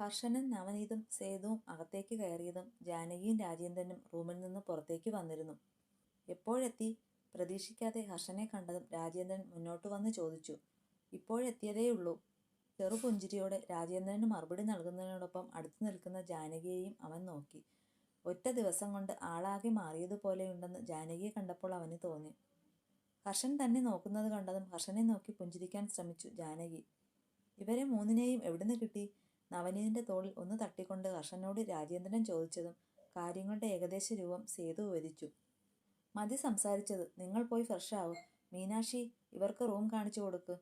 ഹർഷനും നവനീതും സേതുവും അകത്തേക്ക് കയറിയതും ജാനകിയും രാജേന്ദ്രനും റൂമിൽ നിന്ന് പുറത്തേക്ക് വന്നിരുന്നു. എപ്പോഴെത്തി? പ്രതീക്ഷിക്കാതെ ഹർഷനെ കണ്ടതും രാജേന്ദ്രൻ മുന്നോട്ട് വന്ന് ചോദിച്ചു. ഇപ്പോഴെത്തിയതേയുള്ളൂ. ചെറുപുഞ്ചിരിയോടെ രാജേന്ദ്രന് മറുപടി നൽകുന്നതിനോടൊപ്പം അടുത്തു നിൽക്കുന്ന ജാനകിയെയും അവൻ നോക്കി. ഒറ്റ ദിവസം കൊണ്ട് ആളാകെ മാറിയതുപോലെയുണ്ടെന്ന് ജാനകിയെ കണ്ടപ്പോൾ അവന് തോന്നി. ഹർഷൻ തന്നെ നോക്കുന്നത് കണ്ടതും ഹർഷനെ നോക്കി പുഞ്ചിരിക്കാൻ ശ്രമിച്ചു ജാനകി. ഇവരെ മൂന്നിനെയും എവിടുന്ന് കിട്ടി? നവനീതിന്റെ തോളിൽ ഒന്ന് തട്ടിക്കൊണ്ട് കർഷനോട് രാജേന്ദ്രൻ ചോദിച്ചതും കാര്യങ്ങളുടെ ഏകദേശ രൂപം സേതു വിവരിച്ചു. മതി സംസാരിച്ചത്. നിങ്ങൾ പോയി ഫ്രഷാവും മീനാക്ഷി ഇവർക്ക് റൂം കാണിച്ചു കൊടുക്ക്.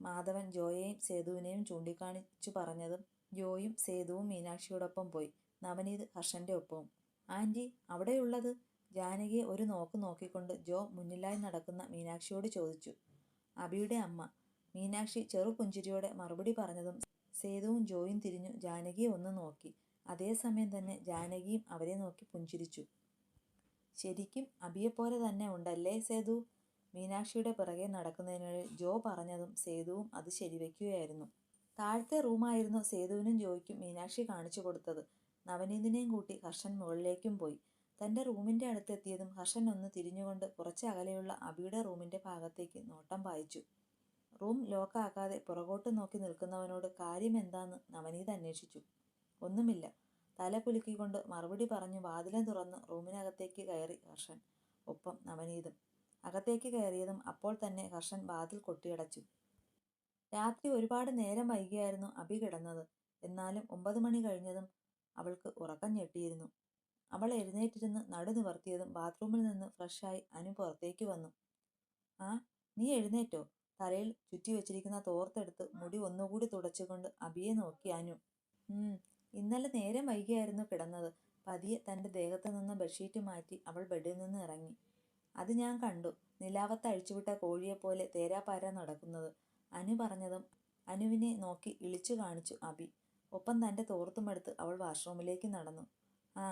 മാധവൻ ജോയെയും സേതുവിനെയും ചൂണ്ടിക്കാണിച്ചു പറഞ്ഞതും ജോയും സേതുവും മീനാക്ഷിയോടൊപ്പം പോയി. നവനീത് ഹർഷന്റെ ഒപ്പവും. ആന്റി അവിടെയുള്ളത്? ജാനകിയെ ഒരു നോക്ക് നോക്കിക്കൊണ്ട് ജോ മുന്നിലായി നടക്കുന്ന മീനാക്ഷിയോട് ചോദിച്ചു. അബിയുടെ അമ്മ. മീനാക്ഷി ചെറുപുഞ്ചിരിയോടെ മറുപടി പറഞ്ഞതും സേതുവും ജോയും തിരിഞ്ഞു ജാനകിയെ ഒന്ന് നോക്കി. അതേസമയം തന്നെ ജാനകിയും അവരെ നോക്കി പുഞ്ചിരിച്ചു. ശരിക്കും അബിയെപ്പോലെ തന്നെ ഉണ്ടല്ലേ സേതു മീനാക്ഷിയുടെ പിറകെ നടക്കുന്നതിനിടയിൽ ജോ പറഞ്ഞതും സേതുവും അത് ശരിവെക്കുകയായിരുന്നു. താഴത്തെ റൂമായിരുന്നു സേതുവിനും ജോയ്ക്കും മീനാക്ഷി കാണിച്ചു കൊടുത്തത്. നവനീതിനെയും കൂട്ടി ഹർഷൻ മുകളിലേക്കും പോയി. തന്റെ റൂമിന്റെ അടുത്തെത്തിയതും ഹർഷൻ ഒന്ന് തിരിഞ്ഞുകൊണ്ട് കുറച്ച് അകലെയുള്ള അബിയുടെ റൂമിന്റെ ഭാഗത്തേക്ക് നോട്ടം പായിച്ചു. റൂം ലോക്കാക്കാതെ പുറകോട്ട് നോക്കി നിൽക്കുന്നവനോട് കാര്യം എന്താന്ന് നവനീത് അന്വേഷിച്ചു. ഒന്നുമില്ല. തല കുലുക്കിക്കൊണ്ട് മറുപടി പറഞ്ഞു വാതിലും തുറന്ന് റൂമിനകത്തേക്ക് കയറി ഹർഷൻ ഒപ്പം നവനീതും. അകത്തേക്ക് കയറിയതും അപ്പോൾ തന്നെ ഹർഷൻ വാതിൽ കൊട്ടിയടച്ചു. രാത്രി ഒരുപാട് നേരം വൈകിയായിരുന്നു അഭി കിടന്നത്. എന്നാലും ഒമ്പത് മണി കഴിഞ്ഞതും അവൾക്ക് ഉറക്കം ഞെട്ടിയിരുന്നു. അവൾ എഴുന്നേറ്റിരുന്ന് നടു നിവർത്തിയതും ബാത്റൂമിൽ നിന്ന് ഫ്രഷായി അനു പുറത്തേക്ക് വന്നു. ആ നീ എഴുന്നേറ്റോ? തലയിൽ ചുറ്റി വെച്ചിരിക്കുന്ന തോർത്തെടുത്ത് മുടി ഒന്നുകൂടി തുടച്ചുകൊണ്ട് അബിയെ നോക്കി അനു. ഇന്നലെ നേരം വൈകിയായിരുന്നു കിടന്നത്. പതിയെ തന്റെ ദേഹത്ത് നിന്ന് ബെഡ്ഷീറ്റ് മാറ്റി അവൾ ബെഡിൽ നിന്ന് ഇറങ്ങി. അത് ഞാൻ കണ്ടു. നിലാവത്ത് അഴിച്ചുവിട്ട കോഴിയെപ്പോലെ തേരാപാര നടക്കുന്നത്. അനു പറഞ്ഞതും അനുവിനെ നോക്കി ഇളിച്ചു കാണിച്ചു അബി. ഒപ്പം തന്റെ തോർത്തുമെടുത്ത് അവൾ വാഷ്റൂമിലേക്ക് നടന്നു. ആ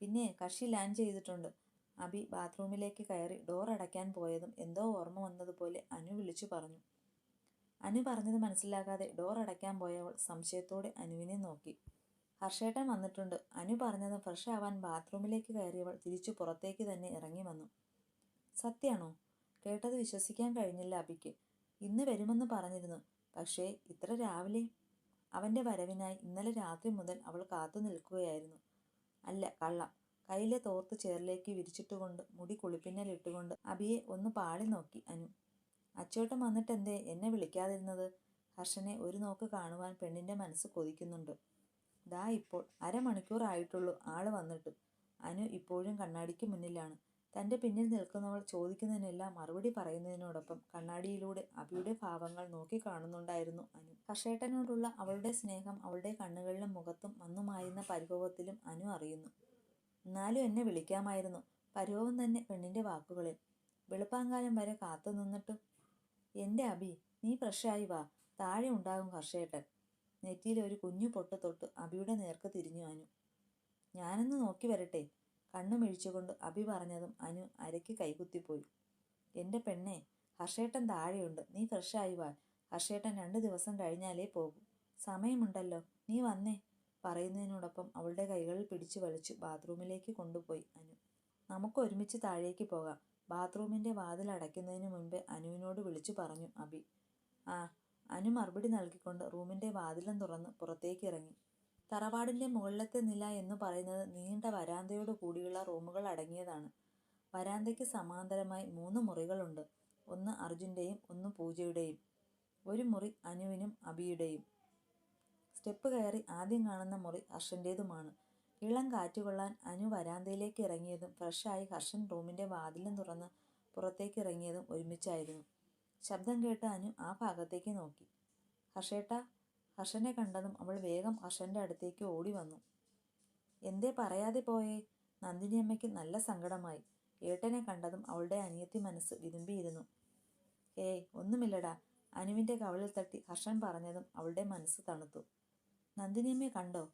പിന്നെ കക്ഷി ലാൻഡ് ചെയ്തിട്ടുണ്ട്. അബി ബാത്റൂമിലേക്ക് കയറി ഡോർ അടയ്ക്കാൻ പോയതും എന്തോ ഓർമ്മ വന്നതുപോലെ അനു വിളിച്ചു പറഞ്ഞു. അനു പറഞ്ഞത് മനസ്സിലാകാതെ ഡോർ അടയ്ക്കാൻ പോയവൾ സംശയത്തോടെ അനുവിനെ നോക്കി. ഹർഷേട്ടൻ വന്നിട്ടുണ്ട്. അനു പറഞ്ഞതും ഫ്രഷ് ആവാൻ ബാത്റൂമിലേക്ക് കയറിയവൾ തിരിച്ചു പുറത്തേക്ക് തന്നെ ഇറങ്ങി വന്നു. സത്യാണോ? കേട്ടത് വിശ്വസിക്കാൻ കഴിഞ്ഞില്ല അബിക്ക് ഇന്ന് വരുമെന്ന് പറഞ്ഞിരുന്നു. പക്ഷേ ഇത്ര രാവിലെ? അവന്റെ വരവിനായി ഇന്നലെ രാത്രി മുതൽ അവൾ കാത്തു നിൽക്കുകയായിരുന്നു അല്ല കള്ളം. കയ്യിലെ തോർത്ത് ചേറിലേക്ക് വിരിച്ചിട്ടുകൊണ്ട് മുടി കുളിപ്പിന്നലിട്ടുകൊണ്ട് അബിയെ ഒന്ന് പാളി നോക്കി. അനു അച്ചോട്ടം വന്നിട്ടെന്തേ? എന്നെ വിളിക്കാതിരുന്നത്? ഹർഷനെ ഒരു നോക്ക് കാണുവാൻ പെണ്ണിന്റെ മനസ്സ് കൊതിക്കുന്നുണ്ട്. ദാ ഇപ്പോൾ അരമണിക്കൂർ ആയിട്ടുള്ളൂ ആൾ വന്നിട്ട്. അനു ഇപ്പോഴും കണ്ണാടിക്ക് മുന്നിലാണ്. തന്റെ പിന്നിൽ നിൽക്കുന്നവൾ ചോദിക്കുന്നതിനെല്ലാം മറുപടി പറയുന്നതിനോടൊപ്പം കണ്ണാടിയിലൂടെ അബിയുടെ ഭാവങ്ങൾ നോക്കി കാണുന്നുണ്ടായിരുന്നു അനു. ഹർഷേട്ടനോടുള്ള അവളുടെ സ്നേഹം അവളുടെ കണ്ണുകളിലും മുഖത്തും വന്നുമായുന്ന പരിഭവത്തിലും അനു അറിയുന്നു. എന്നാലും എന്നെ വിളിക്കാമായിരുന്നു. പരോവം തന്നെ പെണ്ണിന്റെ വാക്കുകളിൽ. വെളുപ്പാങ്കാലം വരെ കാത്തു നിന്നിട്ടും എന്റെ അബി നീ ഫ്രഷായി വാ. താഴെ ഉണ്ടാകും ഹർഷേട്ടൻ നെറ്റിയിലെ ഒരു കുഞ്ഞു പൊട്ട് തൊട്ട് അബിയുടെ നേർക്ക് തിരിഞ്ഞു അനു. ഞാനൊന്ന് നോക്കി വരട്ടെ? കണ്ണു മിഴിച്ചുകൊണ്ട് അബി പറഞ്ഞതും അനു അരയ്ക്ക് കൈകുത്തിപ്പോയി. എന്റെ പെണ്ണെ ഹർഷേട്ടൻ താഴെയുണ്ട്. നീ ഫ്രഷായി വാ. ഹർഷേട്ടൻ രണ്ട് ദിവസം കഴിഞ്ഞാലേ പോകൂ. സമയമുണ്ടല്ലോ. നീ വന്നേ. പറയുന്നതിനോടൊപ്പം അവളുടെ കൈകളിൽ പിടിച്ചു വലിച്ചു ബാത്റൂമിലേക്ക് കൊണ്ടുപോയി അനു. നമുക്ക് ഒരുമിച്ച് താഴേക്ക് പോകാം. ബാത്റൂമിന്റെ വാതിൽ അടയ്ക്കുന്നതിന് മുൻപ് അനുവിനോട് വിളിച്ചു പറഞ്ഞു അബി. ആ അനു മറുപടി നൽകിക്കൊണ്ട് റൂമിന്റെ വാതിലും തുറന്ന് പുറത്തേക്ക് ഇറങ്ങി. തറവാടിന്റെ മുകളിലത്തെ നില എന്ന് പറയുന്നത് നീണ്ട വരാന്തയോട് കൂടിയുള്ള റൂമുകൾ അടങ്ങിയതാണ്. വരാന്തയ്ക്ക് സമാന്തരമായി മൂന്ന് മുറികളുണ്ട്. ഒന്ന് അർജുന്റെയും ഒന്ന് പൂജയുടെയും. ഒരു മുറി അനുവിനും അബിയുടെയും. സ്റ്റെപ്പ് കയറി ആദ്യം കാണുന്ന മുറി ഹർഷന്റേതുമാണ്. ഇളം കാറ്റുകൊള്ളാൻ അനു വരാന്തയിലേക്ക് ഇറങ്ങിയതും ഫ്രഷായി ഹർഷൻ റൂമിന്റെ വാതിലും തുറന്ന് പുറത്തേക്ക് ഇറങ്ങിയതും ഒരുമിച്ചായിരുന്നു. ശബ്ദം കേട്ട് അനു ആ ഭാഗത്തേക്ക് നോക്കി. ഹർഷേട്ട ഹർഷനെ കണ്ടതും അവൾ വേഗം ഹർഷന്റെ അടുത്തേക്ക് ഓടി വന്നു. എന്തേ പറയാതെ പോയേ? നന്ദിനി അമ്മയ്ക്ക് നല്ല സങ്കടമായി. ഏട്ടനെ കണ്ടതും അവളുടെ അനിയത്തി മനസ്സ് വിരുമ്പിയിരുന്നു ഏയ് ഒന്നുമില്ലടാ. അനുവിന്റെ കവളിൽ തട്ടി ഹർഷൻ പറഞ്ഞതും അവളുടെ മനസ്സ് തണുത്തു. നന്ദിനിയമ്മയെ കണ്ടോ?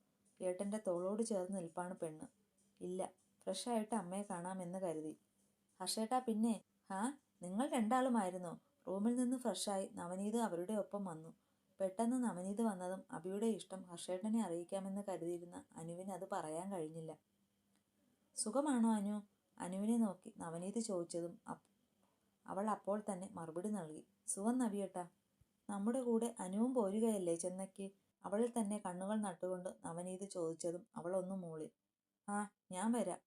ഏട്ടന്റെ തോളോട് ചേർന്ന് നിൽപ്പാണ് പെണ്ണ്. ഇല്ല ഫ്രഷായിട്ട് അമ്മയെ കാണാമെന്ന് കരുതി. ഹർഷേട്ടാ പിന്നെ? ഹാ നിങ്ങൾ രണ്ടാളുമായിരുന്നോ? റൂമിൽ നിന്ന് ഫ്രഷായി നവനീത് അവരുടെ ഒപ്പം വന്നു. പെട്ടെന്ന് നവനീത് വന്നതും അഭിയുടെ ഇഷ്ടം ഹർഷേട്ടനെ അറിയിക്കാമെന്ന് കരുതിയിരുന്ന അനുവിന് അത് പറയാൻ കഴിഞ്ഞില്ല. സുഖമാണോ അനു? അനുവിനെ നോക്കി നവനീത് ചോദിച്ചതും അവൾ അപ്പോൾ തന്നെ മറുപടി നൽകി. സുഖം നവിയേട്ടാ. നമ്മുടെ കൂടെ അനുവും പോരുകയല്ലേ ചെന്നൈക്ക് അവളിൽ തന്നെ കണ്ണുകൾ നട്ടുകൊണ്ട് നവനീത് ചോദിച്ചതും അവൾ ഒന്ന് മൂളി. ആ ഞാൻ വരാം.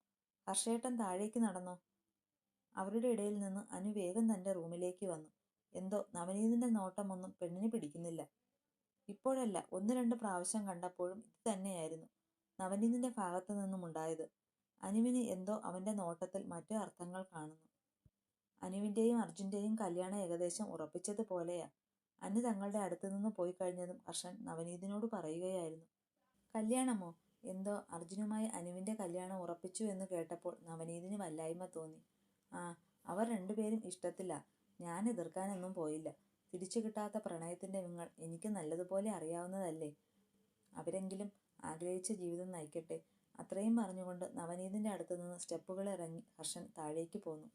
ഹർഷേട്ടൻ താഴേക്ക് നടന്നോ? അവരുടെ ഇടയിൽ നിന്ന് അനു വേഗം തന്റെ റൂമിലേക്ക് വന്നു. എന്തോ നവനീതിന്റെ നോട്ടമൊന്നും പെണ്ണിന് പിടിക്കുന്നില്ല. ഇപ്പോഴല്ല ഒന്ന് രണ്ട് പ്രാവശ്യം കണ്ടപ്പോഴും ഇത് തന്നെയായിരുന്നു. നവനീതിന്റെ ഭാഗത്തു നിന്നും ഉണ്ടായത് അനുവിന് എന്തോ അവന്റെ നോട്ടത്തിൽ മറ്റു അർത്ഥങ്ങൾ കാണുന്നു. അനുവിന്റെയും അർജുന്റെയും കല്യാണം ഏകദേശം ഉറപ്പിച്ചതുപോലെയാ. അനു തങ്ങളുടെ അടുത്തു നിന്ന് പോയി കഴിഞ്ഞതും ഹർഷൻ നവനീതിനോട് പറയുകയായിരുന്നു. കല്യാണമോ? എന്തോ അർജുനുമായി അനുവിന്റെ കല്യാണം ഉറപ്പിച്ചു എന്ന് കേട്ടപ്പോൾ നവനീതിന് വല്ലായ്മ തോന്നി. ആ അവർ രണ്ടുപേരും ഇഷ്ടത്തില്ല ഞാൻ എതിർക്കാനൊന്നും പോയില്ല. തിരിച്ചു കിട്ടാത്ത പ്രണയത്തിന്റെ നിങ്ങൾ എനിക്ക് നല്ലതുപോലെ അറിയാവുന്നതല്ലേ? അവരെങ്കിലും ആഗ്രഹിച്ച ജീവിതം നയിക്കട്ടെ. അത്രയും പറഞ്ഞുകൊണ്ട് നവനീതിന്റെ അടുത്തു നിന്ന് സ്റ്റെപ്പുകൾ ഇറങ്ങി ഹർഷൻ താഴേക്ക് പോന്നു.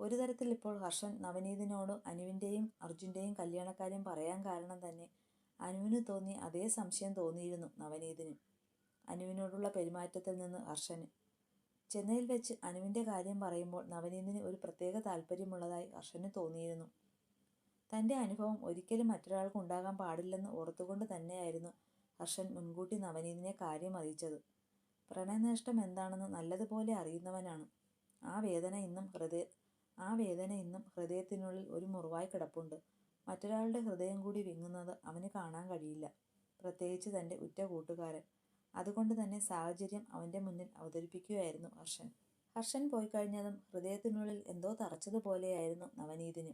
ഒരു തരത്തിൽ ഇപ്പോൾ ഹർഷൻ നവനീതിനോട് അനുവിന്റെയും അർജുന്റെയും കല്യാണക്കാര്യം പറയാൻ കാരണം തന്നെ അനുവിന് തോന്നി അതേ സംശയം തോന്നിയിരുന്നു നവനീതിന്. അനുവിനോടുള്ള പെരുമാറ്റത്തിൽ നിന്ന് ഹർഷന്. ചെന്നൈയിൽ വെച്ച് അനുവിന്റെ കാര്യം പറയുമ്പോൾ നവനീതിന് ഒരു പ്രത്യേക താല്പര്യമുള്ളതായി ഹർഷന് തോന്നിയിരുന്നു. തന്റെ അനുഭവം ഒരിക്കലും മറ്റൊരാൾക്ക് ഉണ്ടാകാൻ പാടില്ലെന്ന് ഓർത്തുകൊണ്ട് തന്നെയായിരുന്നു ഹർഷൻ മുൻകൂട്ടി നവനീതിനെ കാര്യം അറിയിച്ചത്. പ്രണയനഷ്ടം എന്താണെന്ന് നല്ലതുപോലെ അറിയുന്നവനാണ്. ആ വേദന ഇന്നും ഹൃദയ ആ വേദന ഇന്നും ഹൃദയത്തിനുള്ളിൽ ഒരു മുറിവായി കിടപ്പുണ്ട്. മറ്റൊരാളുടെ ഹൃദയം കൂടി വിങ്ങുന്നത് അവന് കാണാൻ കഴിയില്ല. പ്രത്യേകിച്ച് തന്റെ ഉറ്റ കൂട്ടുകാരൻ. അതുകൊണ്ട് തന്നെ സാഹചര്യം അവന്റെ മുന്നിൽ അവതരിപ്പിക്കുകയായിരുന്നു ഹർഷൻ. ഹർഷൻ പോയി കഴിഞ്ഞതും ഹൃദയത്തിനുള്ളിൽ എന്തോ തറച്ചതുപോലെയായിരുന്നു നവനീതിന്.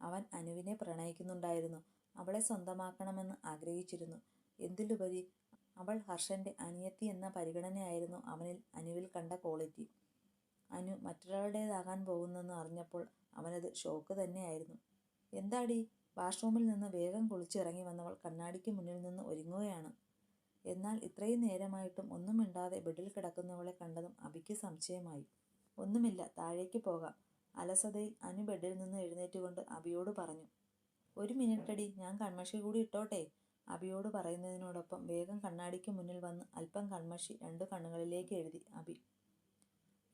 അവൻ അനുവിനെ പ്രണയിക്കുന്നുണ്ടായിരുന്നു. അവളെ സ്വന്തമാക്കണമെന്ന് ആഗ്രഹിച്ചിരുന്നു. എന്തിലുപരി അവൾ ഹർഷന്റെ അനിയത്തി എന്ന പരിഗണനയായിരുന്നു അവനിൽ അനുവിൽ കണ്ട ക്വാളിറ്റി. അനു മറ്റൊരാളുടേതാകാൻ പോകുന്നെന്ന് അറിഞ്ഞപ്പോൾ അവനത് ഷോക്ക് തന്നെയായിരുന്നു. എന്താടി? വാഷ്റൂമിൽ നിന്ന് വേഗം കുളിച്ചിറങ്ങി വന്നവൾ കണ്ണാടിക്ക് മുന്നിൽ നിന്ന് ഒരുങ്ങുകയാണ്. എന്നാൽ ഇത്രയും നേരമായിട്ടും ഒന്നും മിണ്ടാതെ ബെഡിൽ കിടക്കുന്നവളെ കണ്ടതും അബിക്ക് സംശയമായി. ഒന്നുമില്ല താഴേക്ക് പോകാം. അലസതയിൽ അനു ബെഡിൽ നിന്ന് എഴുന്നേറ്റുകൊണ്ട് അബിയോട് പറഞ്ഞു ഒരു മിനിറ്റടി ഞാൻ കൺമഷി കൂടി ഇട്ടോട്ടെ? അബിയോട് പറയുന്നതിനോടൊപ്പം വേഗം കണ്ണാടിക്ക് മുന്നിൽ വന്ന് അല്പം കൺമഷി രണ്ടു കണ്ണുകളിലേക്ക് എഴുതി. അബി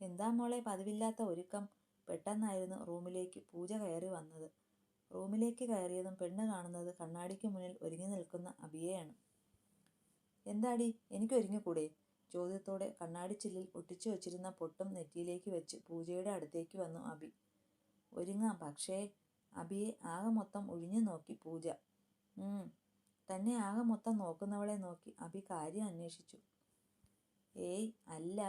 എന്താ മോളെ പതിവില്ലാത്ത ഒരുക്കം? പെട്ടെന്നായിരുന്നു റൂമിലേക്ക് പൂജ കയറി വന്നത്. റൂമിലേക്ക് കയറിയതും പെണ്ണ് കാണുന്നത് കണ്ണാടിക്ക് മുന്നിൽ ഒരുങ്ങി നിൽക്കുന്ന അബിയെയാണ്. എന്താടി? എനിക്ക് ഒരുങ്ങിക്കൂടെ? ചോദ്യത്തോടെ കണ്ണാടിച്ചില്ലിൽ ഒട്ടിച്ചു വച്ചിരുന്ന പൊട്ടും നെറ്റിയിലേക്ക് വെച്ച് പൂജയുടെ അടുത്തേക്ക് വന്നു അബി. ഒരുങ്ങാം പക്ഷേ അബിയെ ആകെ മൊത്തം ഒഴിഞ്ഞു നോക്കി പൂജ. തന്നെ ആകെ മൊത്തം നോക്കുന്നവളെ നോക്കി അബി കാര്യം അന്വേഷിച്ചു. ഏയ് അല്ല.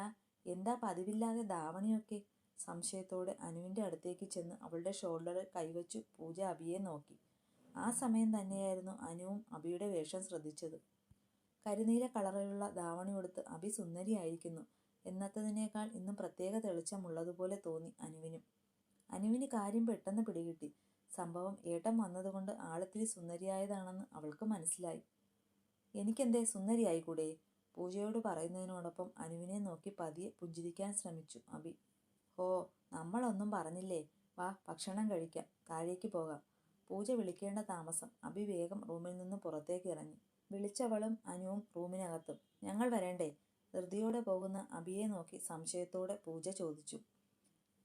എന്താ പതിവില്ലാതെ ധാവണിയൊക്കെ? സംശയത്തോടെ അനുവിന്റെ അടുത്തേക്ക് ചെന്ന് അവളുടെ ഷോൾഡറിൽ കൈവച്ചു പൂജ അബിയെ നോക്കി. ആ സമയം തന്നെയായിരുന്നു അനുവും അബിയുടെ വേഷം ശ്രദ്ധിച്ചത്. കരിനീല കളറിലുള്ള ധാവണി ഉടുത്ത് അബി സുന്ദരിയായിരിക്കുന്നു. എന്നത്തതിനേക്കാൾ ഇന്നും പ്രത്യേക തെളിച്ചമുള്ളതുപോലെ തോന്നി അനുവിനും. അനുവിന് കാര്യം പെട്ടെന്ന് പിടികിട്ടി. സംഭവം ഏട്ടം വന്നതുകൊണ്ട് ആളിത്തിരി സുന്ദരിയായതാണെന്ന് അവൾക്ക് മനസ്സിലായി. എനിക്കെന്തേ സുന്ദരിയായിക്കൂടെ? പൂജയോട് പറയുന്നതിനോടൊപ്പം അനുവിനെ നോക്കി പതിയെ പുഞ്ചിരിക്കാൻ ശ്രമിച്ചു അബി ഓ നമ്മളൊന്നും പറഞ്ഞില്ലേ? വാ ഭക്ഷണം കഴിക്കാം. താഴേക്ക് പോകാം. പൂജ വിളിക്കേണ്ട താമസം. അബി വേഗം റൂമിൽ നിന്ന് പുറത്തേക്ക് ഇറങ്ങി. വിളിച്ചവളും അനുവും റൂമിനകത്തും. ഞങ്ങൾ വരണ്ടേ? ധൃതിയോടെ പോകുന്ന അബിയെ നോക്കി സംശയത്തോടെ പൂജ ചോദിച്ചു.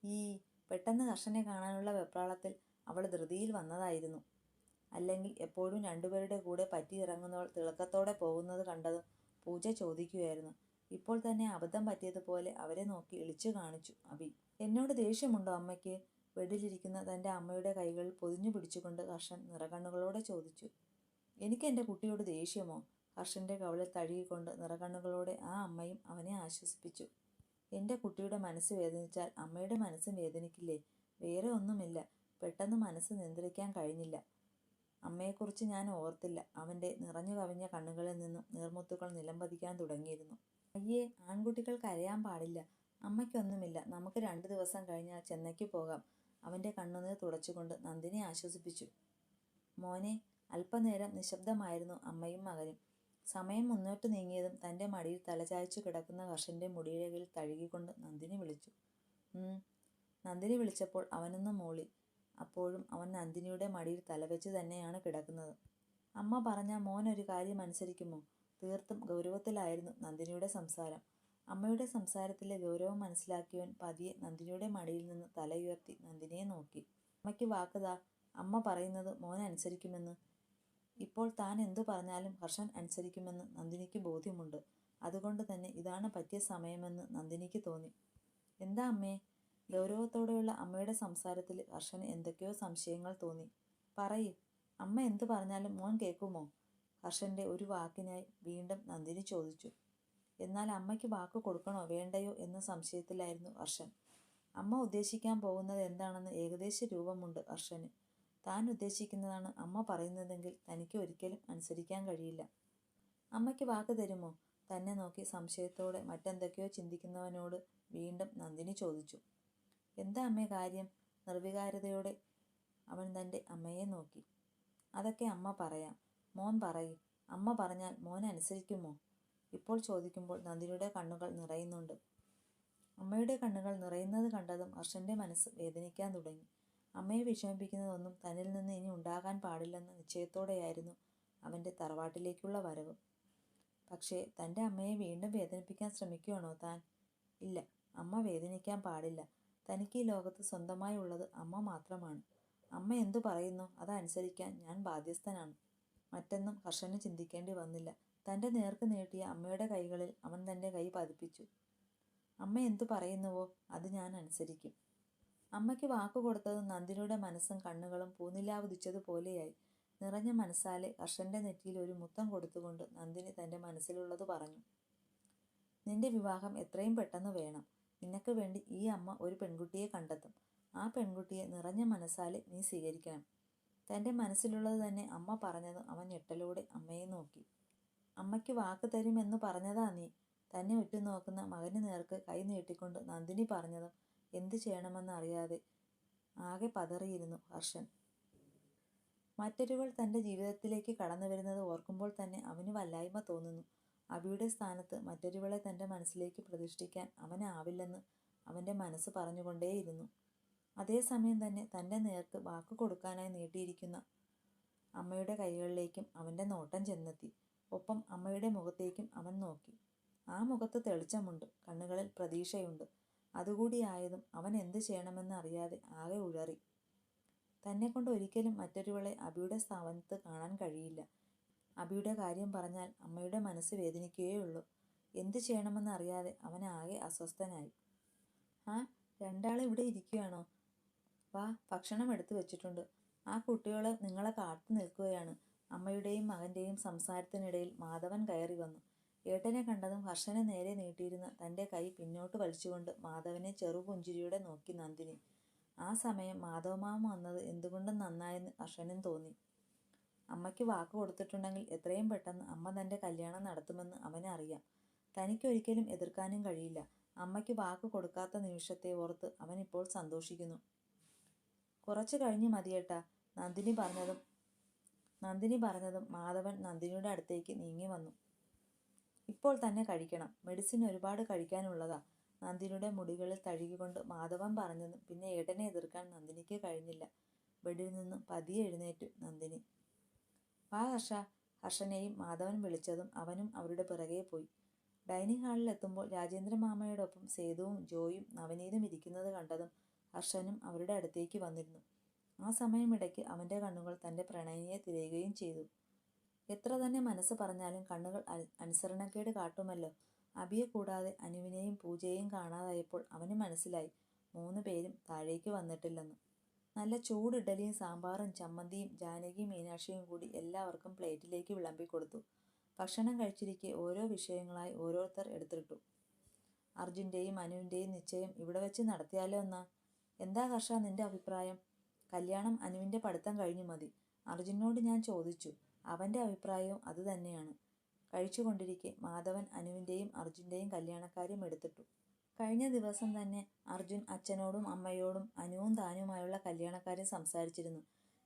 ഈ പെട്ടെന്ന് കർഷനെ കാണാനുള്ള വെപ്രാളത്തിൽ അവൾ ധൃതിയിൽ വന്നതായിരുന്നു. അല്ലെങ്കിൽ എപ്പോഴും രണ്ടുപേരുടെ കൂടെ പറ്റിയിറങ്ങുന്നവൾ തിളക്കത്തോടെ പോകുന്നത് കണ്ടതും പൂജ ചോദിക്കുകയായിരുന്നു. ഇപ്പോൾ തന്നെ അബദ്ധം പറ്റിയതുപോലെ അവരെ നോക്കി ഇളിച്ചു കാണിച്ചു അബി എന്നോട് ദേഷ്യമുണ്ടോ അമ്മയ്ക്ക്? ബെഡിലിരിക്കുന്ന തന്റെ അമ്മയുടെ കൈകളിൽ പൊതിഞ്ഞു പിടിച്ചുകൊണ്ട് ഹർഷൻ നിറകണ്ണുകളോടെ ചോദിച്ചു. എനിക്ക് എന്റെ കുട്ടിയോട് ദേഷ്യമോ? ഹർഷന്റെ കവളിൽ തഴുകിക്കൊണ്ട് നിറകണ്ണുകളോടെ ആ അമ്മയും അവനെ ആശ്വസിപ്പിച്ചു. എന്റെ കുട്ടിയുടെ മനസ്സ് വേദനിച്ചാൽ അമ്മയുടെ മനസ്സും വേദനിക്കില്ലേ? വേറെ ഒന്നുമില്ല. പെട്ടെന്ന് മനസ്സ് നിയന്ത്രിക്കാൻ കഴിഞ്ഞില്ല. അമ്മയെക്കുറിച്ച് ഞാൻ ഓർത്തില്ല. അവന്റെ നിറഞ്ഞു കവിഞ്ഞ കണ്ണുകളിൽ നിന്നും നീർമുത്തുകൾ നിലംപതിക്കാൻ തുടങ്ങിയിരുന്നു. അയ്യേ ആൺകുട്ടികൾ കരയാൻ പാടില്ല. അമ്മയ്ക്കൊന്നുമില്ല. നമുക്ക് രണ്ടു ദിവസം കഴിഞ്ഞാൽ ചെന്നൈക്ക് പോകാം. അവന്റെ കണ്ണുനീർ തുടച്ചുകൊണ്ട് നന്ദിനെ ആശ്വസിപ്പിച്ചു. മോനെ അല്പനേരം നിശബ്ദമായിരുന്നു അമ്മയും മകനും. സമയം മുന്നോട്ട് നീങ്ങിയതും തന്റെ മടിയിൽ തലചായ്ച്ചു കിടക്കുന്ന കർഷന്റെ മുടിയിഴകിൽ തഴുകിക്കൊണ്ട് നന്ദിനി വിളിച്ചു. നന്ദിനി വിളിച്ചപ്പോൾ അവനൊന്ന് മൂളി. അപ്പോഴും അവൻ നന്ദിനിയുടെ മടിയിൽ തലവെച്ച് തന്നെയാണ് കിടക്കുന്നത്. അമ്മ പറഞ്ഞ മോൻ ഒരു കാര്യം അനുസരിക്കുമോ? തീർത്തും ഗൗരവത്തിലായിരുന്നു നന്ദിനിയുടെ സംസാരം. അമ്മയുടെ സംസാരത്തിലെ ഗൗരവം മനസ്സിലാക്കിയവൻ പതിയെ നന്ദിനിയുടെ മടിയിൽ നിന്ന് തലയുയർത്തി നന്ദിനിയെ നോക്കി. അമ്മയ്ക്ക് വാക്കുതാ അമ്മ പറയുന്നത് മോൻ അനുസരിക്കുമെന്ന്. ഇപ്പോൾ താൻ എന്തു പറഞ്ഞാലും ഹർഷൻ അനുസരിക്കുമെന്ന് നന്ദിനിക്ക് ബോധ്യമുണ്ട്. അതുകൊണ്ട് തന്നെ ഇതാണ് പറ്റിയ സമയമെന്ന് നന്ദിനിക്ക് തോന്നി. എന്താ അമ്മേ? ഗൗരവത്തോടെയുള്ള അമ്മയുടെ സംസാരത്തിൽ ഹർഷന് എന്തൊക്കെയോ സംശയങ്ങൾ തോന്നി. പറയ് അമ്മ എന്തു പറഞ്ഞാലും മോൻ കേൾക്കുമോ? ഹർഷന്റെ ഒരു വാക്കിനായി വീണ്ടും നന്ദിനി ചോദിച്ചു. എന്നാൽ അമ്മയ്ക്ക് വാക്ക് കൊടുക്കണോ വേണ്ടയോ എന്ന സംശയത്തിലായിരുന്നു ഹർഷൻ. അമ്മ ഉദ്ദേശിക്കാൻ പോകുന്നത് എന്താണെന്ന് ഏകദേശ രൂപമുണ്ട് ഹർഷന്. താൻ ഉദ്ദേശിക്കുന്നതാണ് അമ്മ പറയുന്നതെങ്കിൽ തനിക്ക് ഒരിക്കലും അനുസരിക്കാൻ കഴിയില്ല. അമ്മയ്ക്ക് വാക്ക് തരുമോ? തന്നെ നോക്കി സംശയത്തോടെ മറ്റെന്തൊക്കെയോ ചിന്തിക്കുന്നവനോട് വീണ്ടും നന്ദിനി ചോദിച്ചു. എന്താ അമ്മേ കാര്യം? നിർവികാരതയോടെ അവൻ തന്റെ അമ്മയെ നോക്കി. അതൊക്കെ അമ്മ പറയാം. മോൻ പറയും. അമ്മ പറഞ്ഞാൽ മോൻ അനുസരിക്കുമോ? ഇപ്പോൾ ചോദിക്കുമ്പോൾ നന്ദിനിയുടെ കണ്ണുകൾ നിറയുന്നുണ്ട്. അമ്മയുടെ കണ്ണുകൾ നിറയുന്നത് കണ്ടതും അർഷന്റെ മനസ്സ് വേദനിക്കാൻ തുടങ്ങി. അമ്മയെ വിഷമിപ്പിക്കുന്നതൊന്നും തന്നിൽ നിന്ന് ഇനി ഉണ്ടാകാൻ പാടില്ലെന്ന നിശ്ചയത്തോടെയായിരുന്നു അവന്റെ തറവാട്ടിലേക്കുള്ള വരവ്. പക്ഷേ തന്റെ അമ്മയെ വീണ്ടും വേദനിപ്പിക്കാൻ ശ്രമിക്കുകയാണോ താൻ? ഇല്ല അമ്മ വേദനിക്കാൻ പാടില്ല. തനിക്ക് ഈ ലോകത്ത് സ്വന്തമായി ഉള്ളത് അമ്മ മാത്രമാണ്. അമ്മ എന്തു പറയുന്നു? അതനുസരിക്കാൻ ഞാൻ ബാധ്യസ്ഥനാണ്. മറ്റൊന്നും ഹർഷന് ചിന്തിക്കേണ്ടി വന്നില്ല. തന്റെ നേർക്ക് നീട്ടിയ അമ്മയുടെ കൈകളിൽ അവൻ തന്റെ കൈ പതിപ്പിച്ചു. അമ്മ എന്തു പറയുന്നുവോ അത് ഞാൻ അനുസരിക്കും. അമ്മയ്ക്ക് വാക്കു കൊടുത്തത് നന്ദിനിയുടെ മനസ്സും കണ്ണുകളും പൂനിലാവുദിച്ചതുപോലെയായി നിറഞ്ഞ മനസ്സാലെ ഹർഷന്റെ നെറ്റിയിൽ ഒരു മുത്തം കൊടുത്തുകൊണ്ട് നന്ദിനി തന്റെ മനസ്സിലുള്ളത് പറഞ്ഞു. നിന്റെ വിവാഹം എത്രയും പെട്ടെന്ന് വേണം. നിനക്ക് വേണ്ടി ഈ അമ്മ ഒരു പെൺകുട്ടിയെ കണ്ടെത്തും. ആ പെൺകുട്ടിയെ നിറഞ്ഞ മനസ്സാലെ നീ സ്വീകരിക്കണം. തന്റെ മനസ്സിലുള്ളത് തന്നെ അമ്മ പറഞ്ഞത് അവൻ ഞെട്ടലോടെ അമ്മയെ നോക്കി. അമ്മയ്ക്ക് വാക്ക് തരുമെന്ന് പറഞ്ഞതാ നീ. തന്നെ ഉറ്റുനോക്കുന്ന മകന് നേർക്ക് കൈ നീട്ടിക്കൊണ്ട് നന്ദിനി പറഞ്ഞതും എന്തു ചെയ്യണമെന്നറിയാതെ ആകെ പതറിയിരുന്നു ഹർഷൻ. മറ്റൊരുവൾ തന്റെ ജീവിതത്തിലേക്ക് കടന്നു വരുന്നത് ഓർക്കുമ്പോൾ തന്നെ അവന് വല്ലായ്മ തോന്നുന്നു. അവിയുടെ സ്ഥാനത്ത് മറ്റൊരുവളെ തന്റെ മനസ്സിലേക്ക് പ്രതിഷ്ഠിക്കാൻ അവനാവില്ലെന്ന് അവന്റെ മനസ്സ് പറഞ്ഞുകൊണ്ടേയിരുന്നു. അതേസമയം തന്നെ തന്റെ നേർക്ക് വാക്ക് കൊടുക്കാനായി നീട്ടിയിരിക്കുന്ന അമ്മയുടെ കൈകളിലേക്കും അവന്റെ നോട്ടം ചെന്നെത്തി. ഒപ്പം അമ്മയുടെ മുഖത്തേക്കും അവൻ നോക്കി. ആ മുഖത്ത് തെളിച്ചമുണ്ട് കണ്ണുകളിൽ പ്രതീക്ഷയുണ്ട്. അതുകൂടിയായതും അവൻ എന്ത് ചെയ്യണമെന്ന് അറിയാതെ ആകെ ഉഴറി. തന്നെ കൊണ്ട് ഒരിക്കലും മറ്റൊരുവളെ അബിയുടെ സ്ഥാപനത്ത് കാണാൻ കഴിയില്ല. അബിയുടെ കാര്യം പറഞ്ഞാൽ അമ്മയുടെ മനസ്സ് വേദനിക്കുകയുള്ളൂ എന്ത് ചെയ്യണമെന്ന് അറിയാതെ അവൻ ആകെ അസ്വസ്ഥനായി. ആ രണ്ടാൾ ഇവിടെ ഇരിക്കുകയാണോ? വാ ഭക്ഷണം എടുത്തു വെച്ചിട്ടുണ്ട്. ആ കുട്ടികളെ നിങ്ങളെ കാത്തു നിൽക്കുകയാണ്. അമ്മയുടെയും മകന്റെയും സംസാരത്തിനിടയിൽ മാധവൻ കയറി വന്നു. ഏട്ടനെ കണ്ടതും ഹർഷനെ നേരെ നീട്ടിയിരുന്ന തന്റെ കൈ പിന്നോട്ട് വലിച്ചുകൊണ്ട് മാധവനെ ചെറുപുഞ്ചിരിയോടെ നോക്കി നന്ദിനി. ആ സമയം മാധവമാമ വന്നത് എന്തുകൊണ്ടും നന്നായെന്ന് ഹർഷനും തോന്നി. അമ്മയ്ക്ക് വാക്ക് കൊടുത്തിട്ടുണ്ടെങ്കിൽ എത്രയും പെട്ടെന്ന് അമ്മ തന്റെ കല്യാണം നടത്തുമെന്ന് അവനറിയാം തനിക്കൊരിക്കലും എതിർക്കാനും കഴിയില്ല. അമ്മയ്ക്ക് വാക്ക് കൊടുക്കാത്ത നിമിഷത്തെ ഓർത്ത് അവൻ ഇപ്പോൾ സന്തോഷിക്കുന്നു. കുറച്ചു കഴിഞ്ഞ് മതിയേട്ടാ. നന്ദിനി പറഞ്ഞതും നന്ദിനി പറഞ്ഞതും മാധവൻ നന്ദിനിയുടെ അടുത്തേക്ക് നീങ്ങി വന്നു. ഇപ്പോൾ തന്നെ കഴിക്കണം. മെഡിസിൻ ഒരുപാട് കഴിക്കാനുള്ളതാ. നന്ദിനിയുടെ മുടികളിൽ തഴുകിക്കൊണ്ട് മാധവൻ പറഞ്ഞതും പിന്നെ ഏട്ടനെ എതിർക്കാൻ നന്ദിനിക്ക് കഴിഞ്ഞില്ല. ബെഡിൽ നിന്നും പതിയെ എഴുന്നേറ്റു നന്ദിനി. വാ ഹർഷ ഹർഷനെയും മാധവൻ വിളിച്ചതും അവനും അവരുടെ പിറകെ പോയി. ഡൈനിങ് ഹാളിൽ എത്തുമ്പോൾ രാജേന്ദ്ര മാമയോടൊപ്പം സേതുവും ജോയും നവനീതും ഇരിക്കുന്നത് കണ്ടതും ഹർഷനും അവരുടെ അടുത്തേക്ക് വന്നിരുന്നു. ആ സമയമിടയ്ക്ക് അവന്റെ കണ്ണുകൾ തന്റെ പ്രണയിനിയെ തിരയുകയും ചെയ്തു. എത്ര തന്നെ മനസ്സ് പറഞ്ഞാലും കണ്ണുകൾ അനുസരണക്കേട് കാട്ടുമല്ലോ. അബിയെ കൂടാതെ അനുവിനെയും പൂജയെയും കാണാതായപ്പോൾ അവന് മനസ്സിലായി മൂന്ന് പേരും താഴേക്ക് വന്നിട്ടില്ലെന്ന്. നല്ല ചൂട് ഇഡലിയും സാമ്പാറും ചമ്മന്തിയും ജാനകിയും മീനാക്ഷിയും കൂടി എല്ലാവർക്കും പ്ലേറ്റിലേക്ക് വിളമ്പി കൊടുത്തു ഭക്ഷണം കഴിച്ചിരിക്കെ ഓരോ വിഷയങ്ങളായി ഓരോരുത്തർ എടുത്തിട്ടു. അർജുന്റെയും അനുവിന്റെയും നിശ്ചയം ഇവിടെ വെച്ച് നടത്തിയാലോ എന്നാ? എന്താ ഹർഷ നിന്റെ അഭിപ്രായം? കല്യാണം അനുവിന്റെ പഠിത്തം കഴിഞ്ഞു മതി. അർജുനോട് ഞാൻ ചോദിച്ചു. അവന്റെ അഭിപ്രായവും അതുതന്നെയാണ് കഴിച്ചുകൊണ്ടിരിക്കെ മാധവൻ അനുവിന്റെയും അർജുന്റെയും കല്യാണക്കാര്യം എടുത്തിട്ടു. കഴിഞ്ഞ ദിവസം തന്നെ അർജുൻ അച്ഛനോടും അമ്മയോടും അനുവും താനുമായുള്ള കല്യാണക്കാര്യം സംസാരിച്ചിരുന്നു.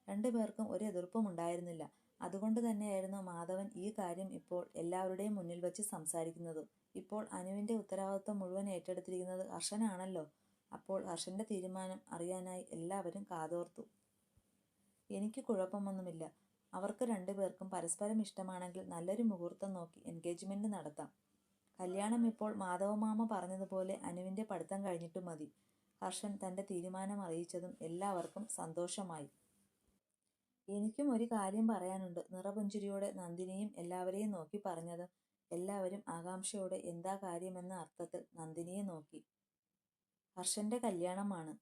രണ്ടുപേർക്കും ഒരു എതിർപ്പും ഉണ്ടായിരുന്നില്ല. അതുകൊണ്ട് തന്നെയായിരുന്നു മാധവൻ ഈ കാര്യം ഇപ്പോൾ എല്ലാവരുടെയും മുന്നിൽ വെച്ച് സംസാരിക്കുന്നത്. ഇപ്പോൾ അനുവിന്റെ ഉത്തരവാദിത്വം മുഴുവൻ ഏറ്റെടുത്തിരിക്കുന്നത് ഹർഷനാണല്ലോ. അപ്പോൾ ഹർഷന്റെ തീരുമാനം അറിയാനായി എല്ലാവരും കാതോർത്തു. എനിക്ക് കുഴപ്പമൊന്നുമില്ല. അവർക്ക് രണ്ടുപേർക്കും പരസ്പരം ഇഷ്ടമാണെങ്കിൽ നല്ലൊരു മുഹൂർത്തം നോക്കി എൻഗേജ്മെന്റ് നടത്താം. കല്യാണം ഇപ്പോൾ മാധവമാമ പറഞ്ഞതുപോലെ അനുവിന്റെ പഠിത്തം കഴിഞ്ഞിട്ട് മതി. ഹർഷൻ തന്റെ തീരുമാനമറിയിച്ചതും എല്ലാവർക്കും സന്തോഷമായി. എനിക്കും ഒരു കാര്യം പറയാനുണ്ട് നിറപുഞ്ചിരിയോടെ നന്ദിനിയും എല്ലാവരെയും നോക്കി പറഞ്ഞത് എല്ലാവരും ആകാംക്ഷയോടെ എന്താ കാര്യമെന്ന അർത്ഥത്തിൽ നന്ദിനിയെ നോക്കി. ഹർഷന്റെ കല്യാണമാണ്